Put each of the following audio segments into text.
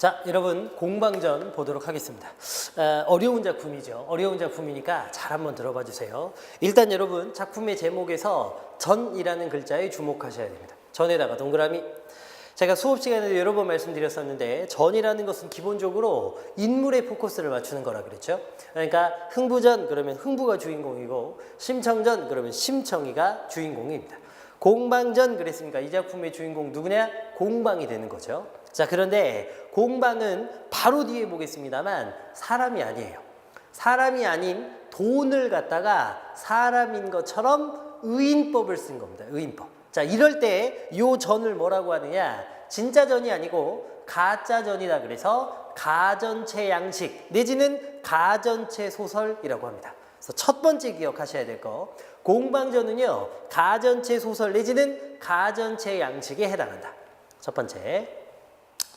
자, 여러분 공방전 보도록 하겠습니다. 어, 어려운 작품이죠. 어려운 작품이니까 잘 한번 들어봐 주세요. 일단 여러분 작품의 제목에서 전이라는 글자에 주목하셔야 됩니다. 전에다가 동그라미. 제가 수업 시간에도 여러 번 말씀드렸었는데 전이라는 것은 기본적으로 인물의 포커스를 맞추는 거라 그랬죠. 그러니까 흥부전 그러면 흥부가 주인공이고 심청전 그러면 심청이가 주인공입니다. 공방전 그랬으니까 이 작품의 주인공 누구냐? 공방이 되는 거죠. 자, 그런데 공방은 바로 뒤에 보겠습니다만 사람이 아니에요. 사람이 아닌 돈을 갖다가 사람인 것처럼 의인법을 쓴 겁니다. 의인법. 자, 이럴 때 요 전을 뭐라고 하느냐? 진짜 전이 아니고 가짜 전이다. 그래서 가전체 양식 내지는 가전체 소설이라고 합니다. 그래서 첫 번째 기억하셔야 될 거. 공방전은요, 가전체 소설 내지는 가전체 양식에 해당한다. 첫 번째.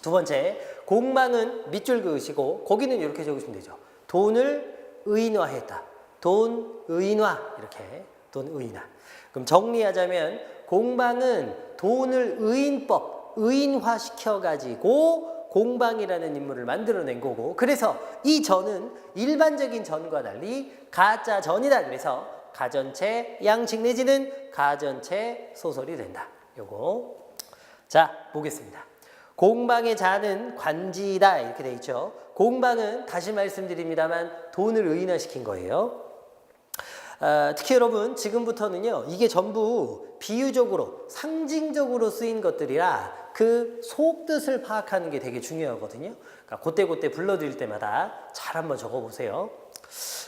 두 번째, 공방은 밑줄 그으시고, 거기는 이렇게 적으시면 되죠. 돈을 의인화했다. 돈 의인화. 이렇게. 돈 의인화. 그럼 정리하자면, 공방은 돈을 의인법, 의인화 시켜 가지고 공방이라는 인물을 만들어낸 거고, 그래서 이 전은 일반적인 전과 달리 가짜 전이다. 그래서 가전체 양식 내지는 가전체 소설이 된다. 요거. 자, 보겠습니다. 공방의 자는 관지이다 이렇게 돼 있죠. 공방은 다시 말씀드립니다만 돈을 의인화시킨 거예요. 아, 특히 여러분 지금부터는요 이게 전부 비유적으로 상징적으로 쓰인 것들이라 그 속뜻을 파악하는 게 되게 중요하거든요. 그러니까 그때그때 불러드릴 때마다 잘 한번 적어보세요.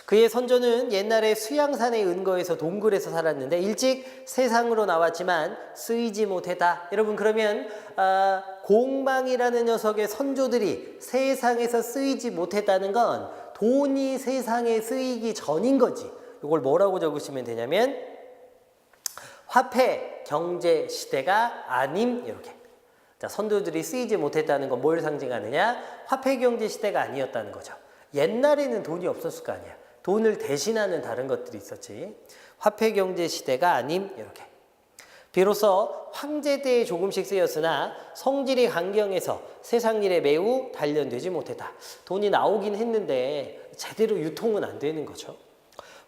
그의 선조는 옛날에 수양산의 은거에서 동굴에서 살았는데 일찍 세상으로 나왔지만 쓰이지 못했다. 여러분 그러면 아, 공방이라는 녀석의 선조들이 세상에서 쓰이지 못했다는 건 돈이 세상에 쓰이기 전인 거지. 이걸 뭐라고 적으시면 되냐면 화폐 경제 시대가 아님 이렇게. 자, 선조들이 쓰이지 못했다는 건 뭘 상징하느냐? 화폐 경제 시대가 아니었다는 거죠. 옛날에는 돈이 없었을 거 아니야. 돈을 대신하는 다른 것들이 있었지. 화폐 경제 시대가 아님 이렇게. 비로소 황제 때에 조금씩 쓰였으나 성질이 강경해서 세상 일에 매우 단련되지 못했다. 돈이 나오긴 했는데 제대로 유통은 안 되는 거죠.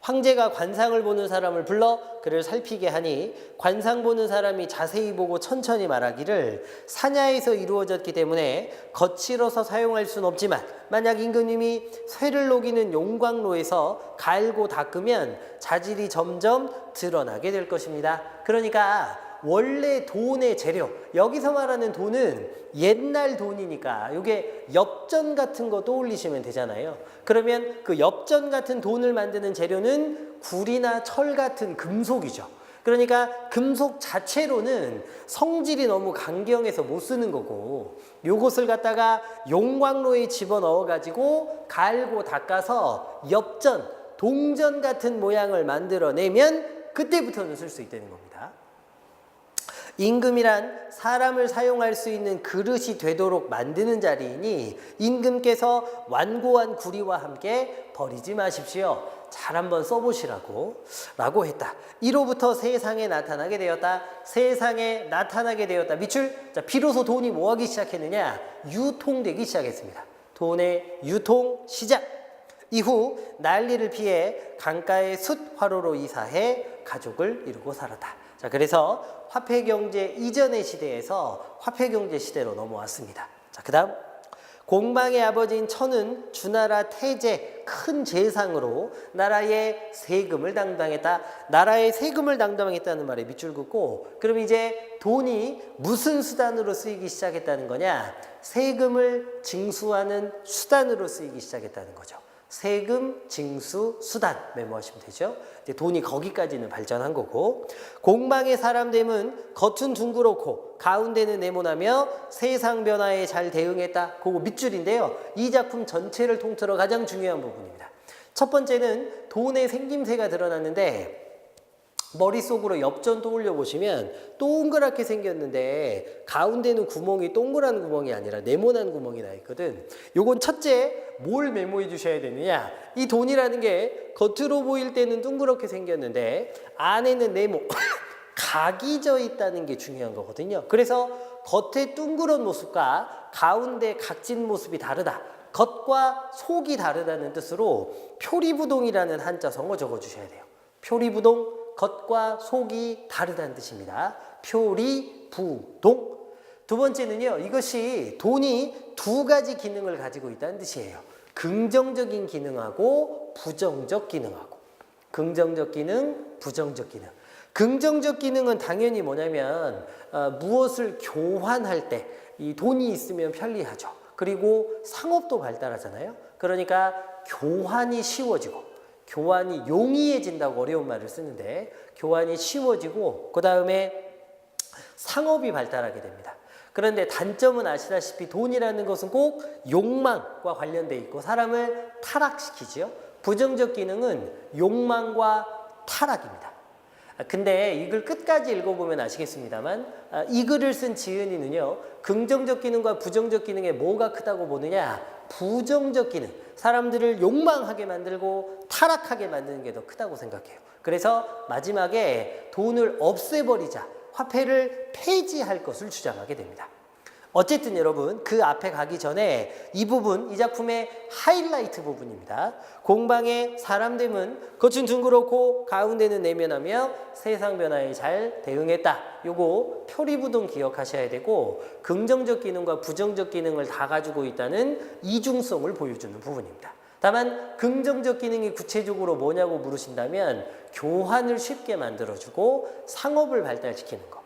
황제가 관상을 보는 사람을 불러 그를 살피게 하니 관상 보는 사람이 자세히 보고 천천히 말하기를 사냐에서 이루어졌기 때문에 거칠어서 사용할 수는 없지만 만약 임금님이 쇠를 녹이는 용광로에서 갈고 닦으면 자질이 점점 드러나게 될 것입니다. 그러니까 원래 돈의 재료 여기서 말하는 돈은 옛날 돈이니까 이게 엽전 같은 거 떠올리시면 되잖아요. 그러면 그 엽전 같은 돈을 만드는 재료는 굴이나 철 같은 금속이죠. 그러니까 금속 자체로는 성질이 너무 강경해서 못 쓰는 거고 요것을 갖다가 용광로에 집어넣어 가지고 갈고 닦아서 엽전, 동전 같은 모양을 만들어내면 그때부터는 쓸 수 있다는 겁니다. 임금이란 사람을 사용할 수 있는 그릇이 되도록 만드는 자리이니 임금께서 완고한 구리와 함께 버리지 마십시오. 잘 한번 써보시라고 라고 했다. 이로부터 세상에 나타나게 되었다. 세상에 나타나게 되었다. 밑줄. 자, 비로소 돈이 뭐하기 시작했느냐? 유통되기 시작했습니다. 돈의 유통 시작. 이후 난리를 피해 강가의 숫 화로로 이사해 가족을 이루고 살았다. 자, 그래서 화폐 경제 이전의 시대에서 화폐 경제 시대로 넘어왔습니다. 자, 그다음 공방의 아버지인 천은 주나라 태제 큰 재상으로 나라의 세금을 담당했다. 나라의 세금을 담당했다는 말에 밑줄 긋고 그럼 이제 돈이 무슨 수단으로 쓰이기 시작했다는 거냐? 세금을 징수하는 수단으로 쓰이기 시작했다는 거죠. 세금 징수 수단 메모하시면 되죠. 이제 돈이 거기까지는 발전한 거고 공방의 사람됨은 겉은 둥그렇고 가운데는 네모나며 세상 변화에 잘 대응했다. 그거 밑줄인데요. 이 작품 전체를 통틀어 가장 중요한 부분입니다. 첫 번째는 돈의 생김새가 드러났는데 머릿속으로 엽전 떠올려 보시면 동그랗게 생겼는데 가운데는 구멍이 동그란 구멍이 아니라 네모난 구멍이 나 있거든. 요건 첫째 뭘 메모해 주셔야 되느냐? 이 돈이라는 게 겉으로 보일 때는 둥그렇게 생겼는데 안에는 네모 각이 져 있다는 게 중요한 거거든요. 그래서 겉에 둥그런 모습과 가운데 각진 모습이 다르다. 겉과 속이 다르다는 뜻으로 표리부동이라는 한자성어 적어 주셔야 돼요. 표리부동, 겉과 속이 다르다는 뜻입니다. 표리 부 동. 두 번째는요, 이것이 돈이 두 가지 기능을 가지고 있다는 뜻이에요. 긍정적인 기능하고 부정적 기능하고. 긍정적 기능, 부정적 기능. 긍정적 기능은 당연히 뭐냐면 어, 무엇을 교환할 때 이 돈이 있으면 편리하죠. 그리고 상업도 발달하잖아요. 그러니까 교환이 쉬워지고 교환이 용이해진다고 어려운 말을 쓰는데 교환이 쉬워지고 그 다음에 상업이 발달하게 됩니다. 그런데 단점은 아시다시피 돈이라는 것은 꼭 욕망과 관련돼 있고 사람을 타락시키지요. 부정적 기능은 욕망과 타락입니다. 아, 근데 이 글 끝까지 읽어보면 아시겠습니다만 아, 이 글을 쓴 지은이는요 긍정적 기능과 부정적 기능에 뭐가 크다고 보느냐 부정적 기능 사람들을 욕망하게 만들고 타락하게 만드는 게 더 크다고 생각해요. 그래서 마지막에 돈을 없애버리자 화폐를 폐지할 것을 주장하게 됩니다 어쨌든 여러분 그 앞에 가기 전에 이 부분 이 작품의 하이라이트 부분입니다. 공방의 사람됨은 겉은 둥그렇고 가운데는 내면하며 세상 변화에 잘 대응했다. 요거 표리부동 기억하셔야 되고 긍정적 기능과 부정적 기능을 다 가지고 있다는 이중성을 보여주는 부분입니다. 다만 긍정적 기능이 구체적으로 뭐냐고 물으신다면 교환을 쉽게 만들어주고 상업을 발달시키는 거.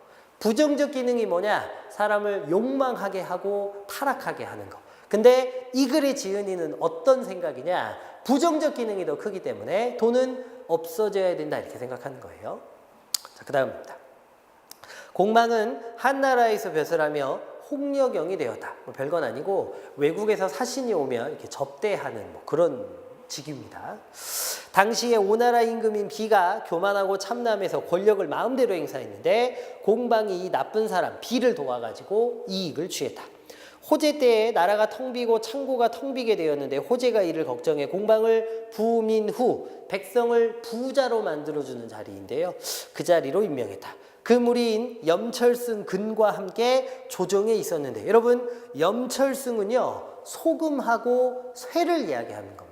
부정적 기능이 뭐냐? 사람을 욕망하게 하고 타락하게 하는 거. 근데 이 글의 지은이는 어떤 생각이냐? 부정적 기능이 더 크기 때문에 돈은 없어져야 된다 이렇게 생각하는 거예요. 자, 그 다음입니다. 공망은 한 나라에서 벼슬하며 홍려경이 되었다. 뭐 별건 아니고 외국에서 사신이 오면 이렇게 접대하는 뭐 그런 직입니다. 당시에 오나라 임금인 비가 교만하고 참남해서 권력을 마음대로 행사했는데 공방이 이 나쁜 사람 비를 도와가지고 이익을 취했다. 호재 때에 나라가 텅 비고 창고가 텅 비게 되었는데 호재가 이를 걱정해 공방을 부민 후 백성을 부자로 만들어주는 자리인데요. 그 자리로 임명했다. 그 무리인 염철승 근과 함께 조정에 있었는데 여러분 염철승은요 소금하고 쇠를 이야기하는 겁니다.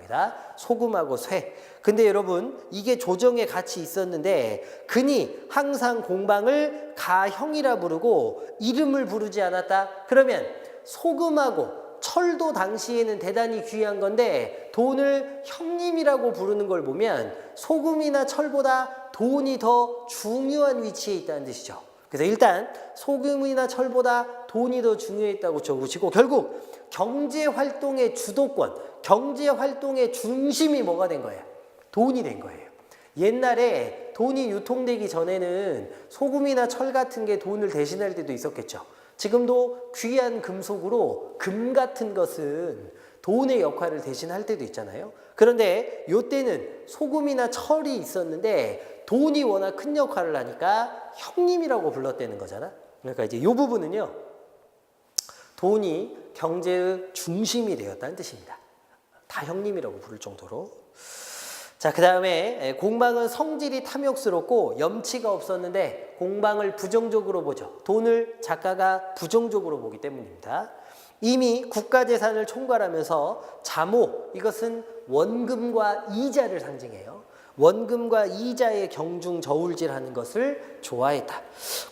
소금하고 쇠. 근데 여러분 이게 조정에 같이 있었는데 근이 항상 공방을 가형이라 부르고 이름을 부르지 않았다. 그러면 소금하고 철도 당시에는 대단히 귀한 건데 돈을 형님이라고 부르는 걸 보면 소금이나 철보다 돈이 더 중요한 위치에 있다는 뜻이죠. 그래서 일단 소금이나 철보다 돈이 더 중요했다고 적으시고 결국 경제 활동의 주도권, 경제 활동의 중심이 뭐가 된 거예요? 돈이 된 거예요. 옛날에 돈이 유통되기 전에는 소금이나 철 같은 게 돈을 대신할 때도 있었겠죠. 지금도 귀한 금속으로 금 같은 것은 돈의 역할을 대신할 때도 있잖아요. 그런데 요때는 소금이나 철이 있었는데 돈이 워낙 큰 역할을 하니까 형님이라고 불렀다는 거잖아. 그러니까 이제 요 부분은요. 돈이 경제의 중심이 되었다는 뜻입니다. 다 형님이라고 부를 정도로. 자, 그 다음에 공방은 성질이 탐욕스럽고 염치가 없었는데 공방을 부정적으로 보죠. 돈을 작가가 부정적으로 보기 때문입니다. 이미 국가재산을 총괄하면서 자모, 이것은 원금과 이자를 상징해요. 원금과 이자의 경중 저울질하는 것을 좋아했다.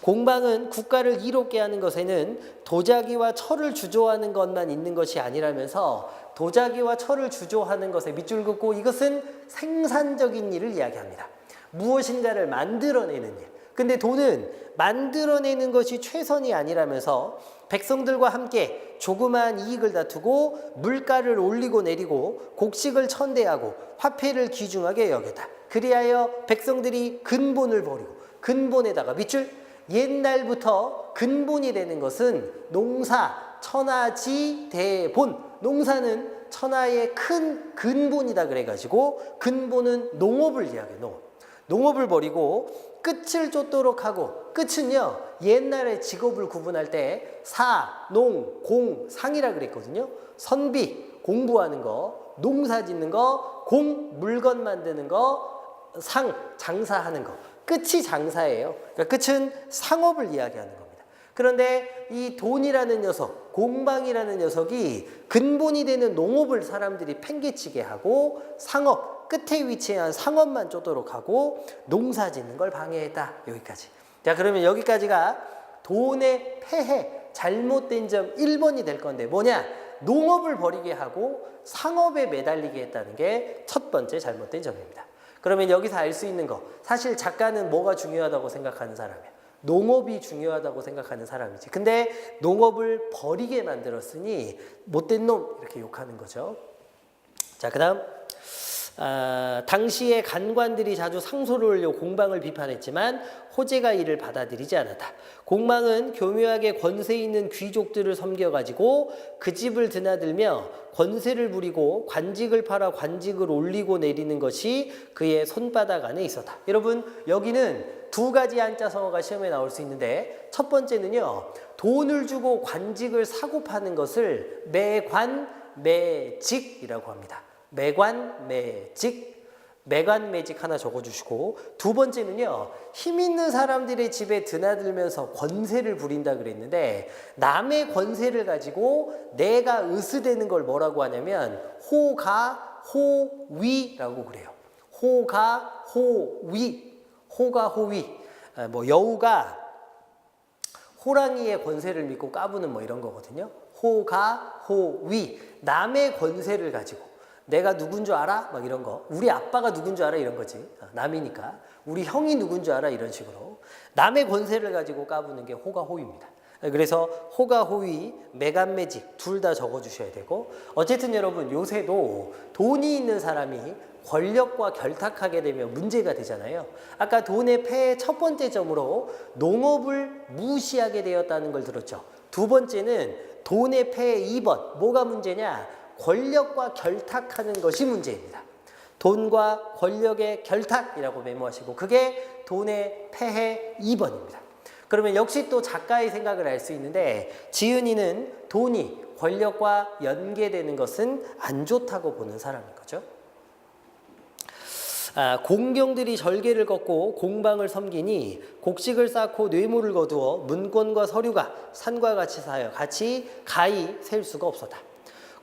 공방은 국가를 이롭게 하는 것에는 도자기와 철을 주조하는 것만 있는 것이 아니라면서 도자기와 철을 주조하는 것에 밑줄 긋고 이것은 생산적인 일을 이야기합니다. 무엇인가를 만들어내는 일. 근데 돈은 만들어내는 것이 최선이 아니라면서 백성들과 함께 조그마한 이익을 다투고 물가를 올리고 내리고 곡식을 천대하고 화폐를 귀중하게 여겼다. 그리하여 백성들이 근본을 버리고 근본에다가 밑줄 옛날부터 근본이 되는 것은 농사, 천하지, 대본. 농사는 천하의 큰 근본이다 그래가지고 근본은 농업을 이야기해 농업. 농업을 버리고 끝을 쫓도록 하고 끝은요 옛날에 직업을 구분할 때 사, 농, 공, 상이라 그랬거든요. 선비 공부하는 거, 농사 짓는 거, 공 물건 만드는 거, 상 장사하는 거. 끝이 장사예요. 그러니까 끝은 상업을 이야기하는 겁니다. 그런데 이 돈이라는 녀석, 공방이라는 녀석이 근본이 되는 농업을 사람들이 팽개치게 하고 상업, 끝에 위치한 상업만 쪼도록 하고 농사 짓는 걸 방해했다. 여기까지. 자, 그러면 여기까지가 돈의 폐해, 잘못된 점 1번이 될 건데 뭐냐? 농업을 벌이게 하고 상업에 매달리게 했다는 게 첫 번째 잘못된 점입니다. 그러면 여기서 알 수 있는 거 사실 작가는 뭐가 중요하다고 생각하는 사람이야. 농업이 중요하다고 생각하는 사람이지. 근데 농업을 버리게 만들었으니 못된 놈 이렇게 욕하는 거죠. 자, 그다음 아, 당시의 간관들이 자주 상소를 올려 공방을 비판했지만 호재가 이를 받아들이지 않았다. 공방은 교묘하게 권세 있는 귀족들을 섬겨가지고 그 집을 드나들며 권세를 부리고 관직을 팔아 관직을 올리고 내리는 것이 그의 손바닥 안에 있었다. 여러분 여기는 두 가지 한자성어가 시험에 나올 수 있는데 첫 번째는요 돈을 주고 관직을 사고 파는 것을 매관 매직이라고 합니다. 매관 매직. 매관 매직 하나 적어주시고 두 번째는요 힘 있는 사람들의 집에 드나들면서 권세를 부린다 그랬는데 남의 권세를 가지고 내가 으스대는 걸 뭐라고 하냐면 호가 호위라고 그래요. 호가 호위. 호가 호위. 아, 뭐 여우가 호랑이의 권세를 믿고 까부는 뭐 이런 거거든요. 호가 호위. 남의 권세를 가지고 내가 누군 줄 알아? 막 이런 거. 우리 아빠가 누군 줄 알아? 이런 거지. 아, 남이니까. 우리 형이 누군 줄 알아? 이런 식으로. 남의 권세를 가지고 까부는 게 호가 호위입니다. 그래서 호가 호위, 매간매직 둘 다 적어 주셔야 되고 어쨌든 여러분 요새도 돈이 있는 사람이 권력과 결탁하게 되면 문제가 되잖아요. 아까 돈의 폐의 첫 번째 점으로 농업을 무시하게 되었다는 걸 들었죠. 두 번째는 돈의 폐의 2번. 뭐가 문제냐? 권력과 결탁하는 것이 문제입니다. 돈과 권력의 결탁이라고 메모하시고 그게 돈의 폐해 2번입니다. 그러면 역시 또 작가의 생각을 알 수 있는데 지은이는 돈이 권력과 연계되는 것은 안 좋다고 보는 사람인 거죠. 아, 공경들이 절개를 걷고 공방을 섬기니 곡식을 쌓고 뇌물을 거두어 문권과 서류가 산과 같이 사여 같이 가히 셀 수가 없었다.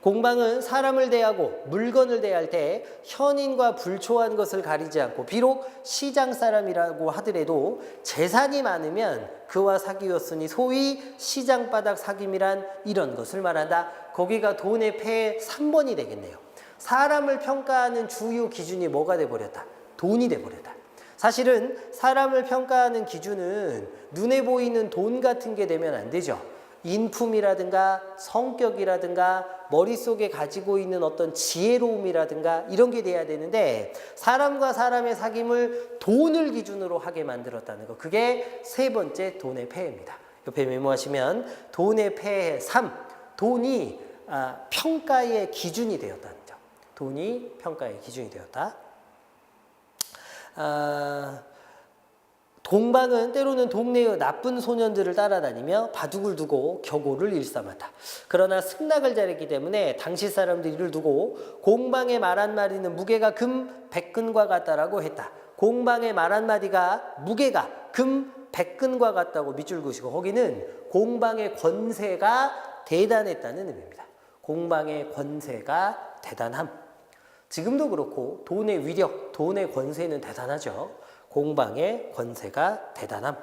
공방은 사람을 대하고 물건을 대할 때 현인과 불초한 것을 가리지 않고 비록 시장 사람이라고 하더라도 재산이 많으면 그와 사귀었으니 소위 시장 바닥 사귐이란 이런 것을 말한다. 거기가 돈의 폐의 3번이 되겠네요. 사람을 평가하는 주요 기준이 뭐가 돼 버렸다? 돈이 돼 버렸다. 사실은 사람을 평가하는 기준은 눈에 보이는 돈 같은 게 되면 안 되죠. 인품이라든가 성격이라든가 머릿속에 가지고 있는 어떤 지혜로움이라든가 이런 게 돼야 되는데 사람과 사람의 사귐을 돈을 기준으로 하게 만들었다는 거. 그게 세 번째 돈의 폐해입니다. 옆에 메모하시면 돈의 폐해 3. 돈이 아, 평가의 기준이 되었다는 점. 돈이 평가의 기준이 되었다. 아, 동방은 때로는 동네의 나쁜 소년들을 따라다니며 바둑을 두고 격오를 일삼았다. 그러나 승낙을 잘했기 때문에 당시 사람들이 이를 두고 공방의 말 한마디는 무게가 금 백근과 같다라고 했다. 공방의 말 한마디가 무게가 금 백근과 같다고 밑줄 그시고 거기는 공방의 권세가 대단했다는 의미입니다. 공방의 권세가 대단함. 지금도 그렇고 돈의 위력, 돈의 권세는 대단하죠. 공방의 권세가 대단함.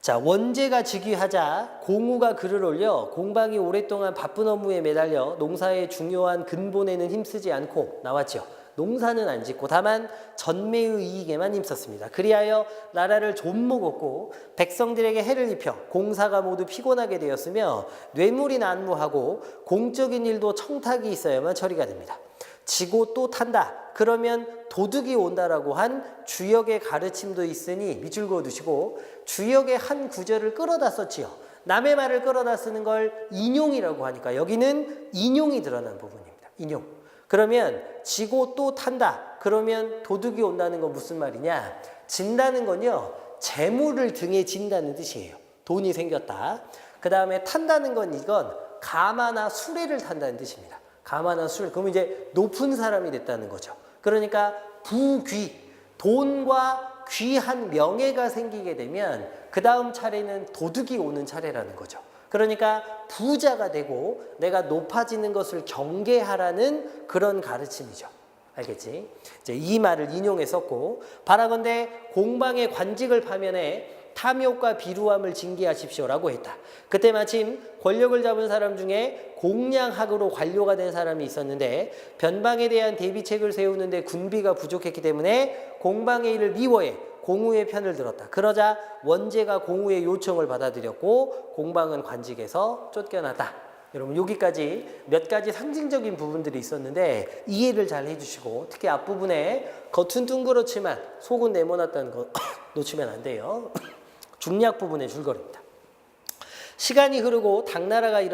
자, 원제가 즉위하자 공우가 글을 올려 공방이 오랫동안 바쁜 업무에 매달려 농사의 중요한 근본에는 힘쓰지 않고 나왔죠. 농사는 안 짓고 다만 전매의 이익에만 힘썼습니다. 그리하여 나라를 좀먹었고 백성들에게 해를 입혀 공사가 모두 피곤하게 되었으며 뇌물이 난무하고 공적인 일도 청탁이 있어야만 처리가 됩니다. 지고 또 탄다. 그러면 도둑이 온다라고 한 주역의 가르침도 있으니 밑줄 그어 두시고 주역의 한 구절을 끌어다 썼지요. 남의 말을 끌어다 쓰는 걸 인용이라고 하니까 여기는 인용이 드러난 부분입니다. 인용. 그러면 지고 또 탄다. 그러면 도둑이 온다는 건 무슨 말이냐? 진다는 건요. 재물을 등에 진다는 뜻이에요. 돈이 생겼다. 그 다음에 탄다는 건 이건 가마나 수레를 탄다는 뜻입니다. 가마나 술. 그러면 이제 높은 사람이 됐다는 거죠. 그러니까 부귀, 돈과 귀한 명예가 생기게 되면 그 다음 차례는 도둑이 오는 차례라는 거죠. 그러니까 부자가 되고 내가 높아지는 것을 경계하라는 그런 가르침이죠. 알겠지? 이제 이 말을 인용했었고 바라건대 공방의 관직을 파면해 탐욕과 비루함을 징계하십시오라고 했다. 그때 마침 권력을 잡은 사람 중에 공량학으로 관료가 된 사람이 있었는데 변방에 대한 대비책을 세우는데 군비가 부족했기 때문에 공방의 일을 미워해 공우의 편을 들었다. 그러자 원제가 공우의 요청을 받아들였고 공방은 관직에서 쫓겨났다. 여러분 여기까지 몇 가지 상징적인 부분들이 있었는데 이해를 잘 해주시고 특히 앞부분에 겉은 둥그렇지만 속은 네모났다는 거 놓치면 안 돼요. 중략 부분의 줄거리입니다. 시간이 흐르고 당나라가 일어나